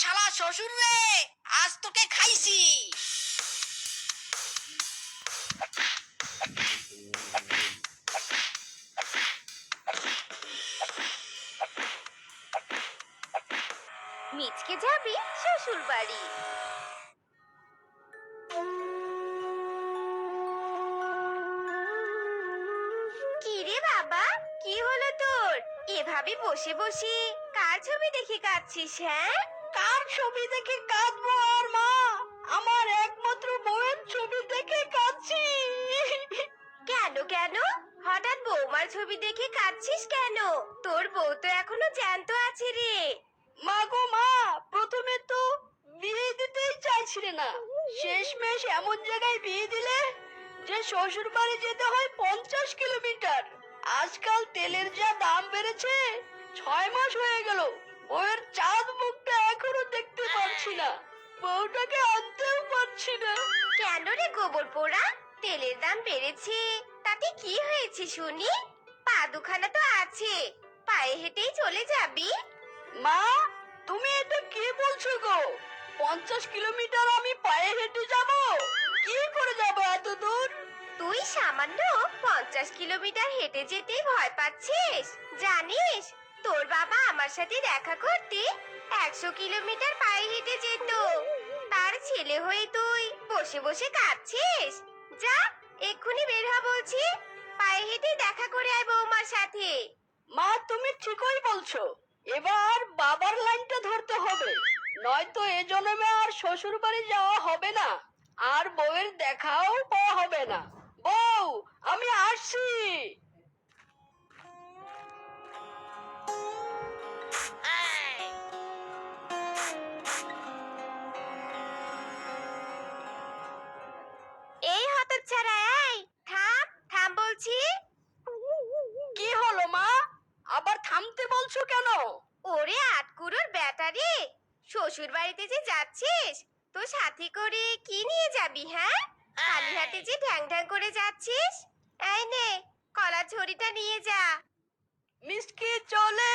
শালা শ্বশুর রে, আজ তোকে খাইছি। মিচকে যাবে শ্বশুর বাড়ি বাবা, কি হলো তোর? এভাবে বসে বসে কার ছবি দেখে কাঁদছিস হ্যাঁ? ছবি দেখে কাঁদবো আর মা। আমার একমাত্র বউয়ের ছবি দেখে কাঁদছি। কেন কেন? হঠাৎ বৌমার ছবি দেখে কাঁদছিস কেন? তোর বউ তো এখনও জ্যান্ত আছে রে। মা গো মা প্রথমে তো বিয়ে দিতেই চাইছিলে না। শেষমেশ এমন জায়গায় বিয়ে দিলে যে শ্বশুর বাড়ি যেতে হয় পঞ্চাশ কিলোমিটার। আজকাল তেলের যা দাম বেড়েছে ছয় মাস হয়ে গেল। বউয়ের চাঁদ মুখটা এখনও দেখতে পাচ্ছি না। বউটাকে আনতেও পারছি না। কেন রে গোবর পোড়া? তেলের দাম বেড়েছে। তাতে কি হয়েছে শুনি? পা দুখানা তো আছে। পায়ে হেঁটেই চলে যাবি। মা তুমি এটা কি বলছো গো? পঞ্চাশ কিলোমিটার আমি পায়ে হেঁটে যাব? কি করে যাব এত দূর? তুই সামান্য পঞ্চাশ কিলোমিটার হেঁটে যেতেই ভয় পাচ্ছিস। জানিস তোর বাবা আমার সাথে দেখা করতে একশো কিলোমিটার পায়ে হেঁটে যেত। তার ছেলে হয়ে তুই বসে বসে কাঁদছিস। যা, এক্ষুনি বের হ বলছি। পায়ে হেঁটে দেখা করে আয় বৌমার সাথে। মা, তুমি ঠিকই বলছো। এবার বাবার লাইনটা ধরতে হবে। নয়তো এ জন্মে আর শ্বশুর বাড়ি যাওয়া হবে না। আর বউয়ের দেখাও পাওয়া হবে না। বউ, আমি আসছি। দাদুর বাড়িতে যে যাচ্ছিস? তো সাথে করে কি নিয়ে যাবি হ্যাঁ? খালি হাতে যে ঢ্যাং ঢ্যাং করে যাচ্ছিস? এই নে, কলা ছড়িটা নিয়ে যা। মিষ্টি চলে,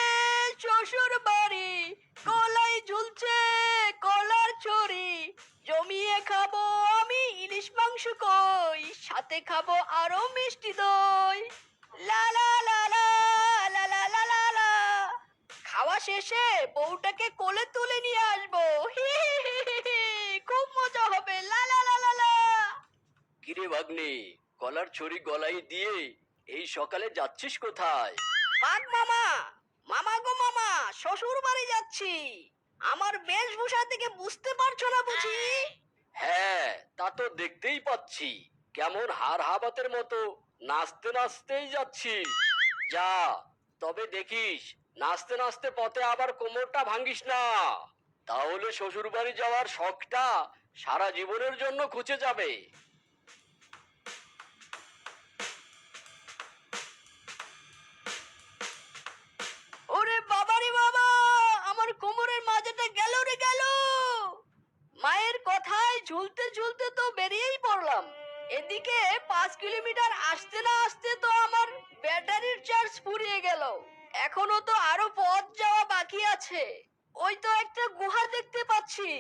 শ্বশুর বাড়ি। কলাই ঝুলছে কলার ছড়ি জমিয়ে খাব আমি ইলিশ মাংস কই, সাথে খাব আরও মিষ্টি দই। লা লা লা লা লা লা লা শেষে বউটাকে কোলে তুলে নিয়ে আসব। খুব মজা হবে। লা লা লা লা লা। কিরে ভাগ্নে গলার ছড়ি গলায় দিয়ে এই সকালে যাচ্ছিস কোথায়? বাঘ মামা মামা গো মামা শ্বশুর বাড়ি যাচ্ছি। আমার বেশভূষা থেকে বুঝতে পারছ না বুঝি? হ্যাঁ তা তো দেখতেই পাচ্ছি। কেমন হার হাবাতের মতো নাচতে নাচতেই যাচ্ছিস। যা তবে দেখিস নাচতে নাচতে পথে আবার কোমরটা ভাঙ্গিস না। তাহলে শ্বশুর বাড়ি যাওয়ার শখটা সারা জীবনের জন্য খুঁজে যাবে। ওরে বাবারে বাবা, আমার কোমরের মাঝেটা গেল রে গেল। মায়ের কথায় ঝুলতে ঝুলতে তো বেরিয়েই পড়লাম। এদিকে পাঁচ কিলোমিটার আসতে না আসতে তো আমার ব্যাটারির চার্জ ফুরিয়ে গেল। এখনও তো আরও পথ যাওয়া বাকি আছে। ওই তো একটা গুহা দেখতে পাচ্ছি।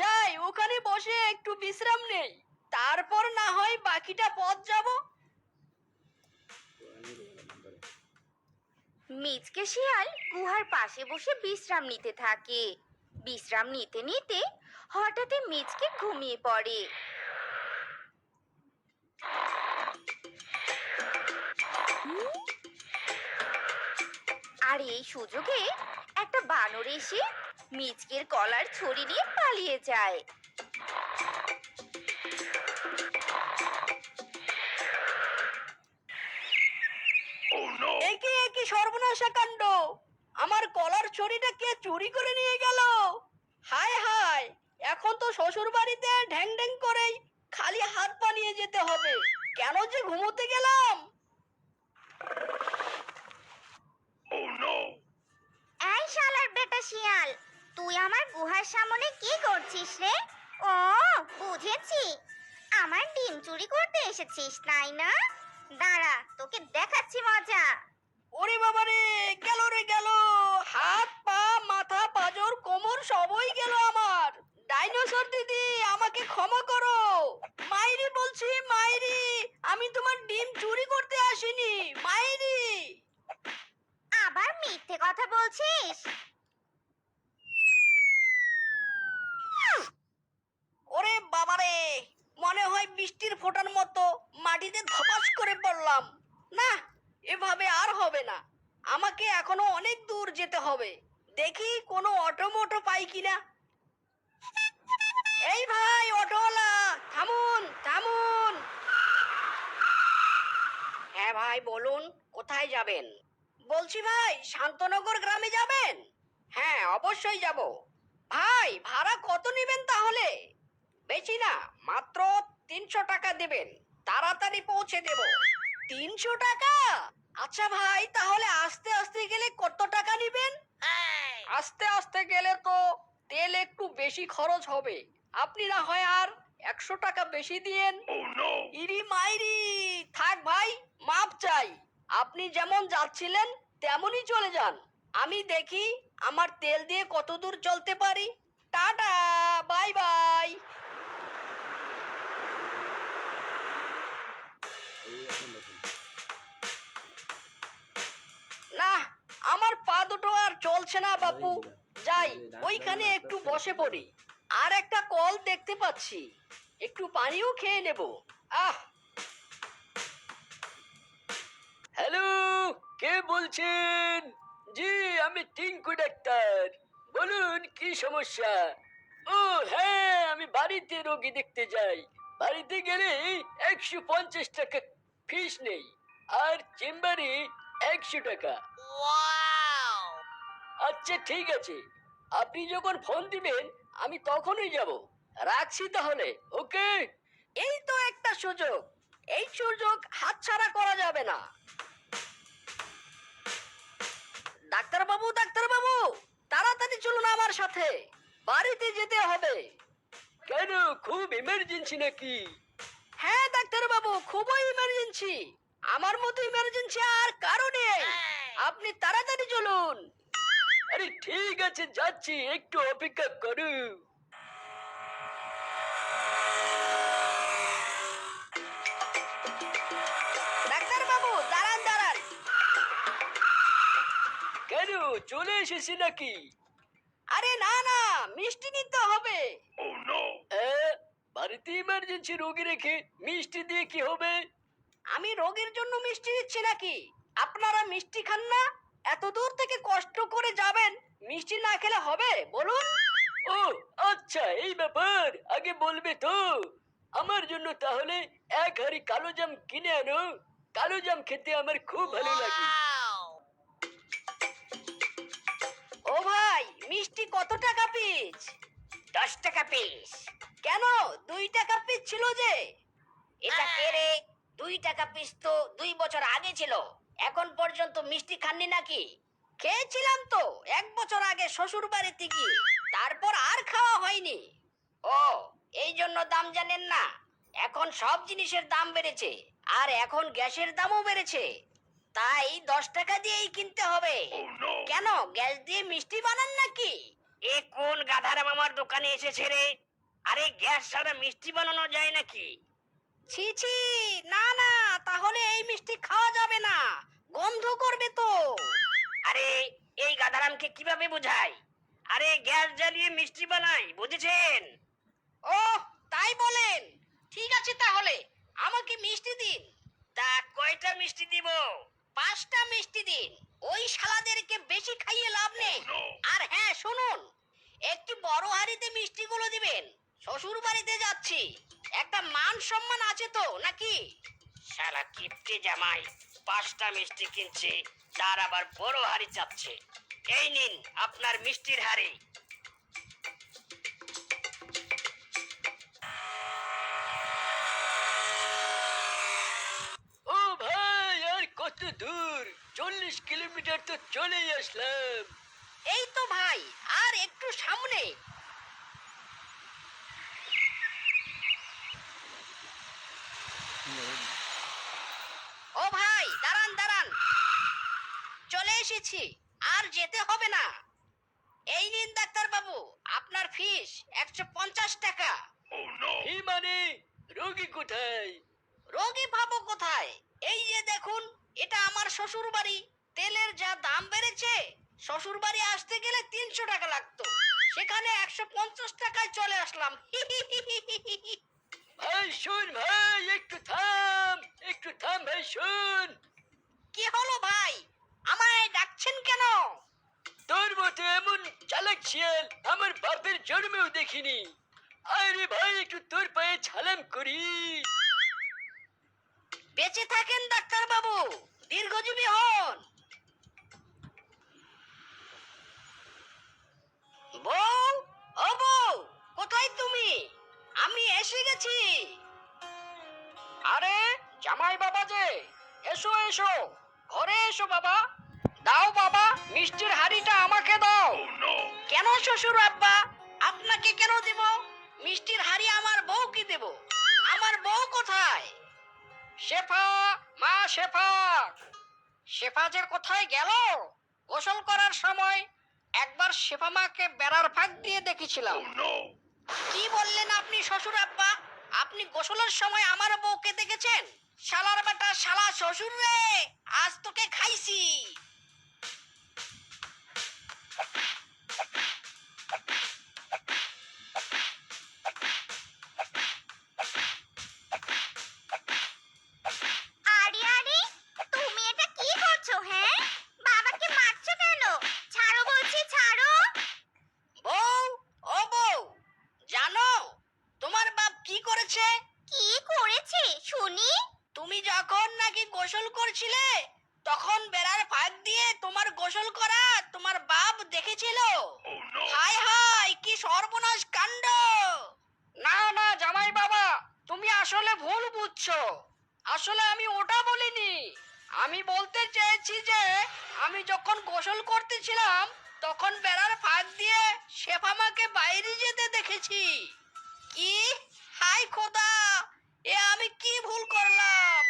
যাই, ওখানে বসে একটু বিশ্রাম নেই। তারপর না হয় বাকিটা পথ যাব। মিচকে শিয়াল গুহার পাশে বসে বিশ্রাম নিতে থাকে। বিশ্রাম নিতে নিতে হঠাৎই মিচকে ঘুমিয়ে পড়ে। আর এই সুযোগে একটা বানর এসে মিচকের কলার ছড়ি নিয়ে পালিয়ে যায়। একে একে সর্বনাশা কাণ্ড। আমার কলার ছড়িটা কে চুরি করে নিয়ে গেল? হায় হায় এখন তো শ্বশুর বাড়িতে ঢ্যাং ঢ্যাং করেই খালি হাত পা নিয়ে যেতে হবে। কেন যে ঘুমোতে গেলাম? একটা শিয়াল। তুই আমার গুহার সামনে কি করছিস রে? ও বুঝেছি। আমার ডিম চুরি করতে এসেছিস তাই না? দাঁড়া তোকে দেখাচ্ছি মজা। ওরে বাবা রে গেল রে গেল। হাত পা মাথা পাজর কোমর সবই গেল আমার। ডাইনোসর দিদি আমাকে ক্ষমা করো। মাইরি বলছি মাইরি আমি তোমার ডিম চুরি করতে আসিনি মাইরি। আবার মিথ্যে কথা বলছিস? হয় বৃষ্টির ফোঁটার মতো মাটিতে ধপাস করে পড়লাম। না, এভাবে আর হবে না। আমাকে এখনও অনেক দূর যেতে হবে। দেখি কোনো অটো মোটো পাই কিনা। এই ভাই, অটোওয়ালা, থামুন থামুন। হ্যাঁ ভাই, বলুন, কোথায় যাবেন? বলছি ভাই, শান্তনগর গ্রামে যাবেন? হ্যাঁ অবশ্যই যাব। ভাই, ভাড়া কত নেবেন তাহলে? বেশি না, মাত্র তিনশো টাকা দেবেন তাড়াতাড়ি পৌঁছে দেব। তিনশো টাকা? আচ্ছা ভাই তাহলে আস্তে আস্তে গেলে কত টাকা নেবেন? আস্তে আস্তে গেলে তো তেল একটু বেশি খরচ হবে। আপনি না হয় আর একশো টাকা বেশি দিয়েন। ইরি মাইরি! থাক ভাই মাপ চাই। আপনি যেমন যাচ্ছিলেন তেমনই চলে যান। আমি দেখি আমার তেল দিয়ে কত দূর চলতে পারি। Tata bye bye. না আমার পা দুটো আর চলছে না বাপু। যাই ওইখানে একটু বসে পড়ি। আর একটা কল দেখতে পাচ্ছি। একটু পানিও খেয়ে নেব। আহ! হ্যালো কে বলছেন? জি আমি টিঙ্কু ডাক্তার। বলুন কি সমস্যা? ও হ্যাঁ আমি বাড়িতে রোগী দেখতে যাই। বাড়িতে গেলে একশো পঞ্চাশ টাকা ফিস নেই আর চেম্বারে একশো টাকা। আচ্ছা ঠিক আছে। আপনি যখন ফোন দিবেন আমি তখনই যাব। রাখছি তাহলে ওকে? এই তো একটা সুযোগ। এই সুযোগ হাতছাড়া করা যাবে না। ডাক্তার বাবু ডাক্তার বাবু তাড়াতাড়ি চলুন আমার সাথে। বাড়িতে যেতে হবে। কেন খুব ইমার্জেন্সি নাকি হ্যাঁ ডাক্তার বাবু খুবই ইমার্জেন্সি আমার মতো ইমার্জেন্সি আর কারণে আপনি তাড়াতাড়ি চলুন। আরে ঠিক আছে যাচ্ছি একটু অপেক্ষা করু। ডাক্তার বাবু দাঁড়ান দাঁড়ান। কেন চলে এসেছি নাকি? আরে না না মিষ্টি নিতে হবে। এ, বাড়িতে ইমার্জেন্সি রোগী রেখে মিষ্টি দিয়ে কি হবে? আমি রোগীর জন্য মিষ্টি দিচ্ছি নাকি? আপনারা মিষ্টি খান না? এত দূর থেকে কষ্ট করে যাবেন মিষ্টি না খেলে হবে বলুন। ও আচ্ছা এই ব্যাপার আগে বলবে তো। আমার জন্য তাহলে এক হাড়ি কালো জাম কিনে আনো। কালো জাম খেতে আমার খুব ভালো লাগে। ও ভাই মিষ্টি কত টাকা পিস? দশ টাকা পিস। কেন? দুই টাকা পিস ছিল যে। এটা কে রে? দুই টাকা পিস তো দুই বছর আগে ছিল। এখন পর্যন্ত মিষ্টি খাননি নাকি? খেয়েছিলাম তো এক বছর আগে শ্বশুর বাড়িতে গিয়ে। তারপর আর খাওয়া হয়নি। ও এই জন্য দাম জানেন না। এখন সব জিনিসের দাম বেড়েছে আর এখন গ্যাসের দামও বেড়েছে। তাই দশ টাকা দিয়েই কিনতে হবে। কেন গ্যাস দিয়ে মিষ্টি বানান নাকি? এ কোন গাধার মামার দোকানে এসেছে রে? আরে গ্যাস ছাড়া মিষ্টি বানানো যায় নাকি? ছি ছি না না তাহলে এই মিষ্টি খাওয়া যাবে না। গন্ধ করবে তো। আরে এই গাধারামকে কীভাবে বোঝাই? আরে গ্যাস জ্বালিয়ে মিষ্টি বানাই বুঝেছেন? ও তাই বলেন। ঠিক আছে তাহলে আমাকে মিষ্টি দিন। তা কয়টা মিষ্টি দিব? পাঁচটা মিষ্টি দিন। ওই শালাদেরকে বেশি খাইয়ে লাভ নেই। আর হ্যাঁ শুনুন একটি বড় হাড়িতে মিষ্টিগুলো দিবেন। শ্বশুর বাড়িতে যাচ্ছি। একটা মান সম্মান আছে তো নাকি? শালা কিপটে জামাই পাঁচটা মিষ্টি কিনছে তার আবার বড় হাড়ি চাচ্ছে এই নিন আপনার মিষ্টির হাড়ি। ও ভাই আর কত দূর? চল্লিশ কিলোমিটার তো চলেই আসলাম। এই তো ভাই আর একটু সামনে ও ভাই দাঁড়ান দাঁড়ান চলে আর যেতে হবে না। এই নিন ডাক্তার বাবু আপনার ফিস একশো পঞ্চাশ টাকা। এই মানে রোগী কোথায়? রোগী পাবো কোথায়? এই যে দেখুন এটা আমার শ্বশুর বাড়ি তেলের যা দাম বেড়েছে শ্বশুর বাড়ি আসতে গেলে তিনশো টাকা লাগতো। সেখানে একশো পঞ্চাশ টাকায় চলে আসলাম। ভাই শুন ভাই একটু থাম একটু থাম ভাই শুন। কি হলো ভাই? আমায় ডাকছেন কেন? তোর মতো এমন চালাক শিয়াল আমার বাপের জন্মেও দেখিনি। আরে ভাই একটু তোর পায়ে ছালাম করি। বেঁচে থাকেন ডাক্তার বাবু দীর্ঘজীবী হন। বউ ও বউ কোথায় তুমি? আমি এসে গেছি। আরে জামাই বাবা যে এসো এসো। ঘরে এসো বাবা। দাও বাবা মিষ্টির হাড়িটা আমাকে দাও। কেন শ্বশুর আব্বা? আপনাকে কেন দেব? মিষ্টির হাড়ি আমার বউকে দেব? আমার বউ কোথায়? শেফা মা শেফা। শেফা যে কোথায় গেল? গোসল করার সময় একবার শেফা মাকে বেড়ার ফাঁক দিয়ে দেখেছিলাম। কি বললেন আপনি শ্বশুর আব্বা? আপনি গোসলের সময় আমার বউকে দেখেছেন? শালার বেটা শালা শ্বশুর রে আজ তোকে খাইছি। ভুল আসলে আমি ওটা বলিনি। আমি বলতে চেয়েছি যে, আমি যখন গোসল করতেছিলাম, তখন বেড়ার ফাঁক দিয়ে শেফামাকে বাইরে যেতে দেখেছি। কি? হাই খোদা! এ আমি কি ভুল করলাম?